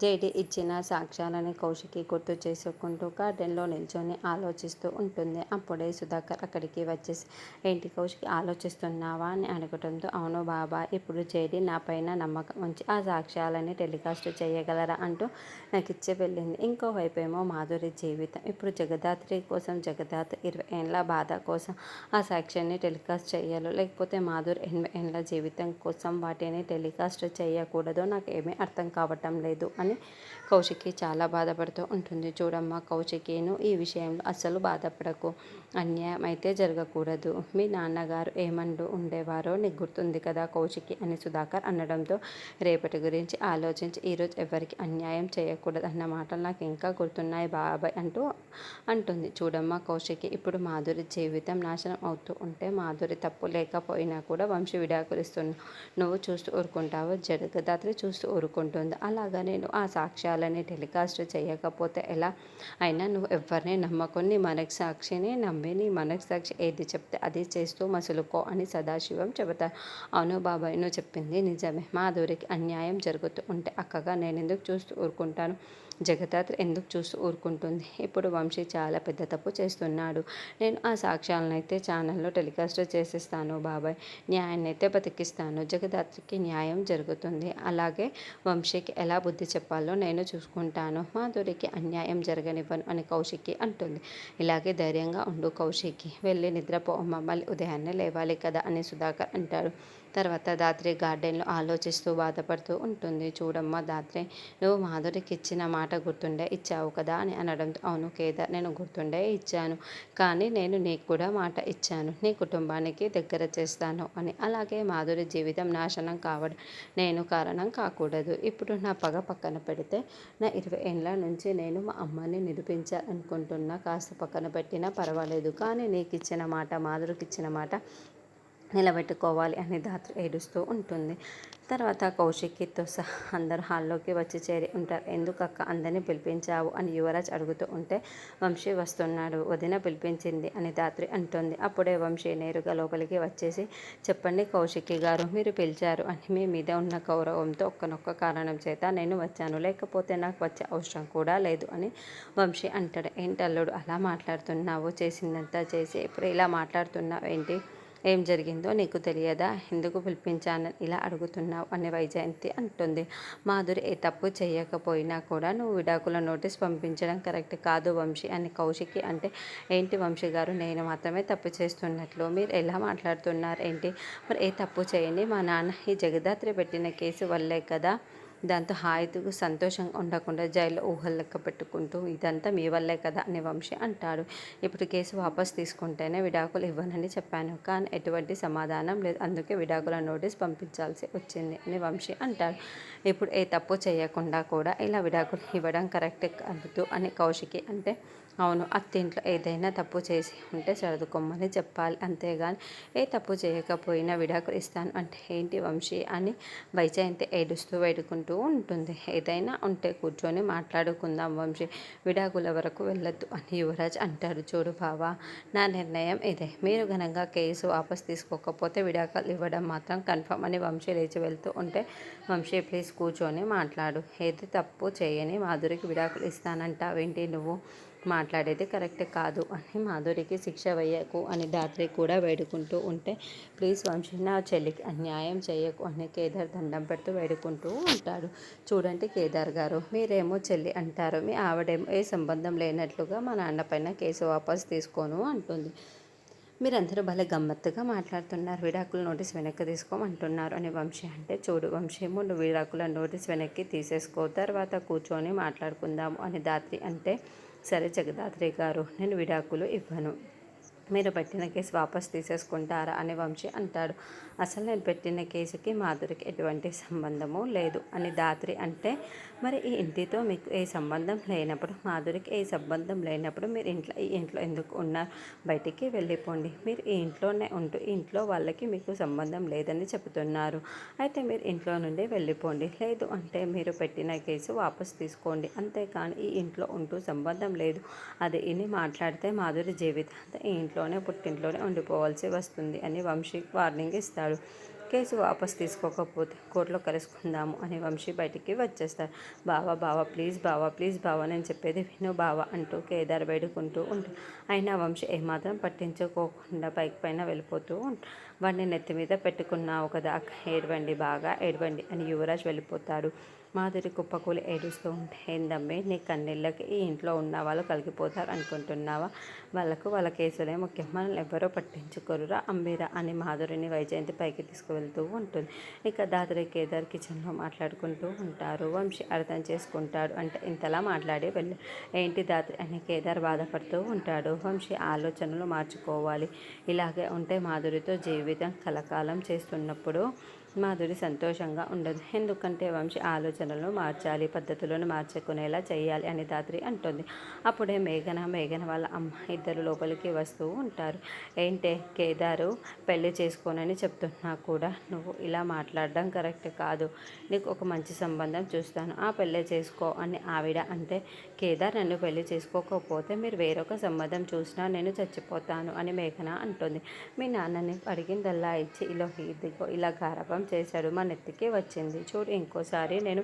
జైడి ఇచ్చిన సాక్ష్యాలని కౌశికి గుర్తు చేసుకుంటూ గార్డెన్లో నిల్చొని ఆలోచిస్తూ ఉంటుంది. అప్పుడే సుధాకర్ అక్కడికి వచ్చేసి ఏంటి కౌశికి ఆలోచిస్తున్నావా? అని అడగటంతో అవును బాబా ఇప్పుడు జైడి నా పైన నమ్మకం ఉంచి ఆ సాక్ష్యాలని టెలికాస్ట్ చేయగలరా? అంటూ నాకు ఇచ్చే వెళ్ళింది. ఇంకోవైపు ఏమో మాధురి జీవితం. ఇప్పుడు జగదాత్రి కోసం జగదాత్రి ఇరవై ఏళ్ళ బాధ కోసం ఆ సాక్ష్యాన్ని టెలికాస్ట్ చేయాలి లేకపోతే మాధురి ఎనభై ఏళ్ళ జీవితం కోసం వాటిని టెలికాస్ట్ చేయకూడదు నాకు ఏమీ అర్థం కావటం లేదు అని అని కౌశికి చాలా బాధపడుతూ ఉంటుంది. చూడమ్మా కౌశికిను ఈ విషయంలో అస్సలు బాధపడకు. అన్యాయం అయితే జరగకూడదు. మీ నాన్నగారు ఏమంటూ ఉండేవారో నీకు గుర్తుంది కదా కౌశికి అని సుధాకర్ అనడంతో రేపటి గురించి ఆలోచించి ఈరోజు ఎవరికి అన్యాయం చేయకూడదు అన్న మాటలు నాకు ఇంకా గుర్తున్నాయి బాబాయ్ అంటూ అంటుంది. చూడమ్మా కౌశికి ఇప్పుడు మాధురి జీవితం నాశనం అవుతూ ఉంటే మాధురి తప్పు లేకపోయినా కూడా వంశీ విడాకులిస్తున్నావు నువ్వు చూస్తూ ఊరుకుంటావు జగదాత్రి చూస్తూ ఊరుకుంటుంది. అలాగా నేను ఆ ఆ సాక్ష్యాలని టెలికాస్ట్ చేయకపోతే ఎలా? అయినా నువ్వు ఎవరిని నమ్మకొని మనకి సాక్షిని నమ్మి నీ మనకు సాక్షి ఏది చెప్తే అది చేస్తూ మసులుకో అని సదాశివం చెబుతారు. అవును బాబాయ్ నువ్వు చెప్పింది నిజమే. మాధురికి అన్యాయం జరుగుతూ ఉంటే అక్కగా నేను ఎందుకు చూస్తూ ఊరుకుంటాను? జగదాత్రి ఎందుకు చూస్తూ ఊరుకుంటుంది? ఇప్పుడు వంశీ చాలా పెద్ద తప్పు చేస్తున్నాడు. నేను ఆ సాక్ష్యాలను అయితే ఛానల్లో టెలికాస్ట్ చేసేస్తాను బాబాయ్. న్యాయాన్ని అయితే బతికిస్తాను. జగదాత్రికి న్యాయం జరుగుతుంది. అలాగే వంశీకి ఎలా బుద్ధి చెప్పాలో నేను చూసుకుంటాను. మాధురికి అన్యాయం జరగనివ్వను అని కౌశికి అంటుంది. ఇలాగే ధైర్యంగా ఉండు కౌశికి. వెళ్ళి నిద్రపో. మమ్మల్ని ఉదయాన్నే లేవాలి కదా అని సుధాకర్ అంటాడు. తర్వాత దాత్రి గార్డెన్లో ఆలోచిస్తూ బాధపడుతూ ఉంటుంది. చూడమ్మా దాత్రి నువ్వు మాధురికి ఇచ్చిన మాట గుర్తుండే ఇచ్చావు కదా అని అనడంతో అవును కేదార్ నేను గుర్తుండే ఇచ్చాను. కానీ నేను నీకు కూడా మాట ఇచ్చాను. నీ కుటుంబానికి దగ్గర చేస్తాను అని. అలాగే మాధురి జీవితం నాశనం కావడం నేను కారణం కాకూడదు. ఇప్పుడు నా పగ పక్కన పెడితే నా ఇరవై ఏళ్ళ నుంచి నేను మా అమ్మని నిరూపించాలనుకుంటున్నా. కాస్త పక్కన పెట్టినా పర్వాలేదు. కానీ నీకు ఇచ్చిన మాట మాధురికి ఇచ్చిన మాట నిలబెట్టుకోవాలి అని ధాత్రి ఏడుస్తూ ఉంటుంది. తర్వాత కౌశికితో సహా అందరు హాల్లోకి వచ్చి చేరి ఉంటారు. ఎందుకక్క అందరిని అందరినీ పిలిపించావు? అని యువరాజ్ అడుగుతూ ఉంటే వంశీ వస్తున్నాడు వదిన పిలిపించింది అని ధాత్రి అంటుంది. అప్పుడే వంశీ నేరుగా లోపలికి వచ్చేసి చెప్పండి కౌశికి గారు మీరు పిలిచారు అని మీ మీద ఉన్న గౌరవంతో ఒక్కనొక్క కారణం చేత నేను వచ్చాను. లేకపోతే నాకు వచ్చే అవసరం కూడా లేదు అని వంశీ అంటాడు. ఏంటి అల్లుడు అలా మాట్లాడుతున్నావు? చేసిందంతా చేసి ఇప్పుడు ఇలా మాట్లాడుతున్నావు? ఏంటి? ఏం జరిగిందో నీకు తెలియదా? ఎందుకు పిలిపించానని ఇలా అడుగుతున్నావు అని వైజయంతి అంటుంది. మాధురి ఏ తప్పు చేయకపోయినా కూడా నువ్వు విడాకుల నోటీస్ పంపించడం కరెక్ట్ కాదు వంశీ అని కౌశికి అంటే ఏంటి వంశీ గారు నేను మాత్రమే తప్పు చేస్తున్నట్లు మీరు ఎలా మాట్లాడుతున్నారు? ఏంటి? మరి ఏ తప్పు చేయండి? మా నాన్న ఈ జగదాత్రి పెట్టిన కేసు వల్లే కదా దాంతో హాయిగా సంతోషంగా ఉండకుండా జైల్లో ఊహలు లెక్క పెట్టుకుంటూ ఇదంతా మీ వల్లే కదా అని వంశీ అంటాడు. ఇప్పుడు కేసు వాపస్ తీసుకుంటేనే విడాకులు ఇవ్వనని చెప్పాను. కానీ ఎటువంటి సమాధానం లేదు. అందుకే విడాకుల నోటీస్ పంపించాల్సి వచ్చింది అని వంశీ అంటాడు. ఇప్పుడు ఏ తప్పు చేయకుండా కూడా ఇలా విడాకులు ఇవ్వడం కరెక్ట్ కాదు అని కౌశికి అంటే అవును అత్తింట్లో ఏదైనా తప్పు చేసి ఉంటే సర్దుకోమని చెప్పాలి. అంతేగాని ఏ తప్పు చేయకపోయినా విడాకులు ఇస్తాను అంటే ఏంటి వంశీ అని వైజయంతి ఏడుస్తూ వేడుకుంటూ ఉంటుంది. ఏదైనా ఉంటే కూర్చొని మాట్లాడుకుందాం వంశీ విడాకుల వరకు వెళ్ళొద్దు అని యువరాజ్ అంటారు చూడు బావా నా నిర్ణయం ఇదే. మీరు ఘనంగా కేసు వాపస్ తీసుకోకపోతే విడాకులు ఇవ్వడం మాత్రం కన్ఫర్మ్ అని వంశీ లేచి వెళ్తూ ఉంటే వంశీ ప్లీజ్ కూర్చొని మాట్లాడు. ఏది తప్పు చేయని మాధురికి విడాకులు ఇస్తానంటావేంటి నువ్వు? మాట్లాడేది కరెక్ట్ కాదు అని మాధురికి శిక్ష వేయకు అని దాత్రి కూడా వేడుకుంటూ ఉంటే ప్లీజ్ వంశీ నా చెల్లికి అన్యాయం చేయకు అని కేదార్ దండం పెడుతూ వేడుకుంటూ ఉంటాడు. చూడండి కేదార్ గారు మీరేమో చెల్లి అంటారు మీ ఆవిడేమో ఏ సంబంధం లేనట్లుగా మా నాన్న పైన కేసు వాపసు తీసుకోను అంటుంది. మీరందరూ భలే గమ్మత్తుగా మాట్లాడుతున్నారు విడాకుల నోటీస్ వెనక్కి తీసుకోమంటున్నారు అని వంశీ అంటే చూడు వంశీము నువ్వు విడాకుల నోటీస్ వెనక్కి తీసేసుకో తర్వాత కూర్చొని మాట్లాడుకుందాము అని దాత్రి అంటే సరే జగదాత్రి గారు నేను విడాకులు ఇవ్వను. మీరు పెట్టిన కేసు వాపస్ తీసేసుకుంటారా అని వంశీ అంటాడు. అసలు నేను పెట్టిన కేసుకి మాధురికి ఎటువంటి సంబంధము లేదు అని దాత్రి అంటే మరి ఈ ఇంటితో మీకు ఏ సంబంధం లేనప్పుడు మాధురికి ఏ సంబంధం లేనప్పుడు మీరు ఇంట్లో ఈ ఇంట్లో ఎందుకు ఉన్నారు? బయటికి వెళ్ళిపోండి. మీరు ఈ ఇంట్లోనే ఉంటూ ఇంట్లో వాళ్ళకి మీకు సంబంధం లేదని చెబుతున్నారు. అయితే మీరు ఇంట్లో నుండి వెళ్ళిపోండి. లేదు అంటే మీరు పెట్టిన కేసు వాపస్ తీసుకోండి. అంతేకాని ఈ ఇంట్లో ఉంటూ సంబంధం లేదు. అది ఇని మాట్లాడితే మాధురి జీవితాంతం ఈ ఇంట్లోనే పుట్టింట్లోనే ఉండిపోవాల్సి వస్తుంది అని వంశీ వార్నింగ్ ఇస్తాడు. కేసు వాపస్ తీసుకోకపోతే కోర్టులో కలుసుకుందాము అని వంశీ బయటికి వచ్చేస్తారు బావా బావా ప్లీజ్ బావా ప్లీజ్ బావా నేను చెప్పేది విను బావా అంటూ కేదార్ వేడుకుంటూ ఉంటాడు. అయినా వంశీ ఏమాత్రం పట్టించుకోకుండా బైక్ పైన వెళ్ళిపోతూ ఉంటాడు. వాడిని నెత్తి మీద పెట్టుకున్నావు కదా ఏడవండి బాగా ఏడవండి అని యువరాజ్ వెళ్ళిపోతాడు. మాధురి కుప్పకూలి ఏడుస్తూ ఉంటే ఏందమ్మే నీ కన్నీళ్ళకి ఈ ఇంట్లో ఉన్న వాళ్ళు కలిగిపోతారు అనుకుంటున్నావా? వాళ్ళకు వాళ్ళ కేసులే ముఖ్యం. మనల్ని ఎవరో పట్టించుకోరురా అంబీరా అని మాధురిని వైజయంతి పైకి తీసుకువెళ్తూ ఉంటుంది. ఇక దాదరి కేదార్ కిచెన్లో మాట్లాడుకుంటూ ఉంటారు. వంశీ అర్థం చేసుకుంటాడు అంటే ఇంతలా మాట్లాడి వెళ్ళి. ఏంటి దాదరి? అని కేదార్ బాధపడుతూ ఉంటాడు. వంశీ ఆలోచనలు మార్చుకోవాలి. ఇలాగే ఉంటే మాధురితో జీవితం కలకాలం చేస్తున్నప్పుడు మాధురి సంతోషంగా ఉండదు. ఎందుకంటే వంశీ ఆలోచనలను మార్చాలి పద్ధతులను మార్చుకునేలా చేయాలి అని దాత్రి అంటుంది. అప్పుడే మేఘన మేఘన వాళ్ళ అమ్మ ఇద్దరు లోపలికి వస్తూ ఉంటారు. ఏంటే కేదారు పెళ్ళి చేసుకోనని చెప్తున్నా కూడా నువ్వు ఇలా మాట్లాడడం కరెక్ట్ కాదు. నీకు ఒక మంచి సంబంధం చూస్తాను. ఆ పెళ్ళి చేసుకో అని ఆవిడ అంటే కేదార్ నన్ను పెళ్ళి చేసుకోకపోతే మీరు వేరొక సంబంధం చూసినా నేను చచ్చిపోతాను అని మేఘన అంటుంది. మీ నాన్నని అడిగిందల్లా ఇచ్చి ఇలా ఇదిగో ఇలా గారపం మోసం చేశాడు. మా నెత్తికి వచ్చింది. చూడు ఇంకోసారి నేను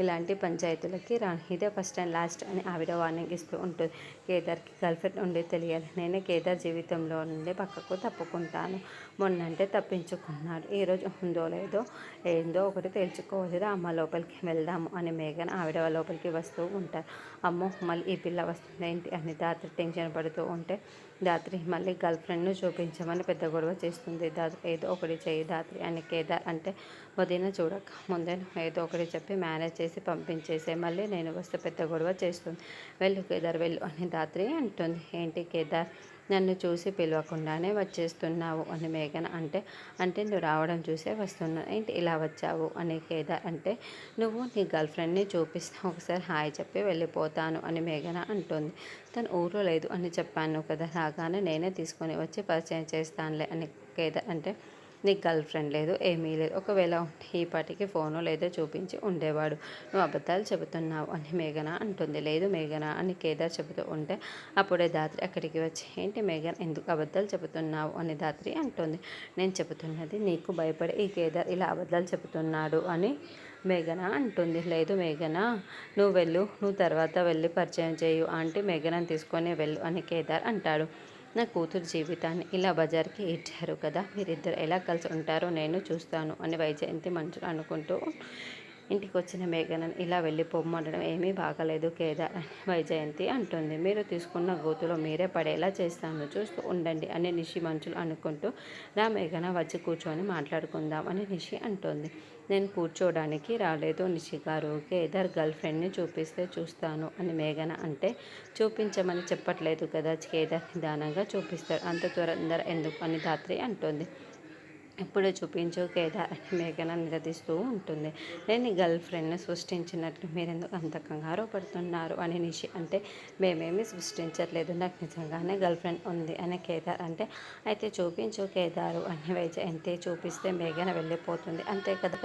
ఇలాంటి పంచాయతీలకి రాను. ఇదే ఫస్ట్ అండ్ లాస్ట్ అని ఆవిడ వార్నింగ్ ఇస్తూ ఉంటుంది. కేదార్కి గర్ల్ఫ్రెండ్ ఉండి తెలియాలి. నేను కేదార్ జీవితంలో నుండి పక్కకు తప్పుకుంటాను. మొన్నంటే తప్పించుకున్నాడు ఈరోజు ఉందో లేదో ఏందో ఒకటి తేల్చుకోవచ్చు అమ్మ లోపలికి వెళ్దాము అని మేఘన ఆవిడ లోపలికి వస్తూ ఉంటారు. అమ్మో మళ్ళీ ఈ పిల్ల వస్తుంది ఏంటి? అని రాత్రి టెన్షన్ పడుతూ ఉంటే దాత్రి మళ్ళీ గర్ల్ ఫ్రెండ్ను చూపించమని పెద్ద గొడవ చేస్తుంది. దాత్రి ఏదో ఒకటి చేయి దాత్రి అని కేదార్ అంటే వదిన చూడక ముందే ఏదో ఒకటి చెప్పి మేనేజ్ చేసి పంపించేసే మళ్ళీ నేను వస్తే పెద్ద గొడవ చేస్తుంది. వెళ్ళు కేదార్ వెళ్ళు అని దాత్రి అంటుంది. ఏంటి కేదార్? నన్ను చూసి పిలవకుండానే వచ్చేస్తున్నావు అని మేఘన అంటే అంటే నువ్వు రావడం చూసే వస్తున్నావు ఏంటి ఇలా వచ్చావు అని కేదార్ అంటే నువ్వు నీ గర్ల్ ఫ్రెండ్ని చూపిస్తా ఒకసారి హాయ్ చెప్పి వెళ్ళిపోతాను అని మేఘన అంటుంది. తను ఊరు లేదు అని చెప్పాను కదా రాగానే నేనే తీసుకొని వచ్చి పరిచయం చేస్తానులే అని కేదార్ అంటే నీకు గర్ల్ ఫ్రెండ్ లేదు ఏమీ లేదు. ఒకవేళ ఈ పాటికి ఫోను లేదో చూపించి ఉండేవాడు. నువ్వు అబద్ధాలు చెబుతున్నావు అని మేఘన అంటుంది. లేదు మేఘన అని కేదార్ చెబుతూ ఉంటే అప్పుడే దాత్రి అక్కడికి వచ్చి ఏంటి మేఘన్ ఎందుకు అబద్ధాలు చెబుతున్నావు? అని దాత్రి అంటుంది. నేను చెబుతున్నది నీకు భయపడి ఈ కేదార్ ఇలా అబద్ధాలు చెబుతున్నాడు అని మేఘన అంటుంది. లేదు మేఘన నువ్వు వెళ్ళు నువ్వు తర్వాత వెళ్ళి పరిచయం చేయు ఆంటీ మేఘనని తీసుకొని వెళ్ళు అని కేదార్ అంటాడు. నా కూతురు జీవితాన్ని ఇలా బజార్కి ఇచ్చారు కదా మీరిద్దరు ఎలా కలిసి ఉంటారో నేను చూస్తాను అని వైజయంతి మనుషులు అనుకుంటూ ఇంటికి వచ్చిన మేఘనని ఇలా వెళ్ళిపోమండడం ఏమీ బాగలేదు కేదార్ అని వైజయంతి అంటుంది. మీరు తీసుకున్న గోతులో మీరే పడేలా చేస్తాను చూస్తూ ఉండండి అని నిషి మంచులు అనుకుంటూ రా మేఘన వచ్చి కూర్చొని మాట్లాడుకుందాం అని నిషి అంటుంది. నేను కూర్చోడానికి రాలేదు నిషి గారు కేదార్ గర్ల్ ఫ్రెండ్ని చూపిస్తే చూస్తాను అని మేఘన అంటే చూపించమని చెప్పట్లేదు కదా కేదార్ నిదానంగా చూపిస్తారు అంత త్వర ఎందుకు అని ధాత్రి అంటుంది. ఎప్పుడే చూపించు కేదార్ అని మేఘన నిలదీస్తూ ఉంటుంది. నేను గర్ల్ ఫ్రెండ్ని సృష్టించినట్లు మీరు ఎందుకు అంత కంగారు పడుతున్నారు? అని నిషి అంటే మేమేమి సృష్టించట్లేదు. నాకు నిజంగానే గర్ల్ ఫ్రెండ్ ఉంది అని కేదార్ అంటే అయితే చూపించు కేదారు అని వైజయంతి చూపిస్తే మేఘన వెళ్ళిపోతుంది. అంతే కదా?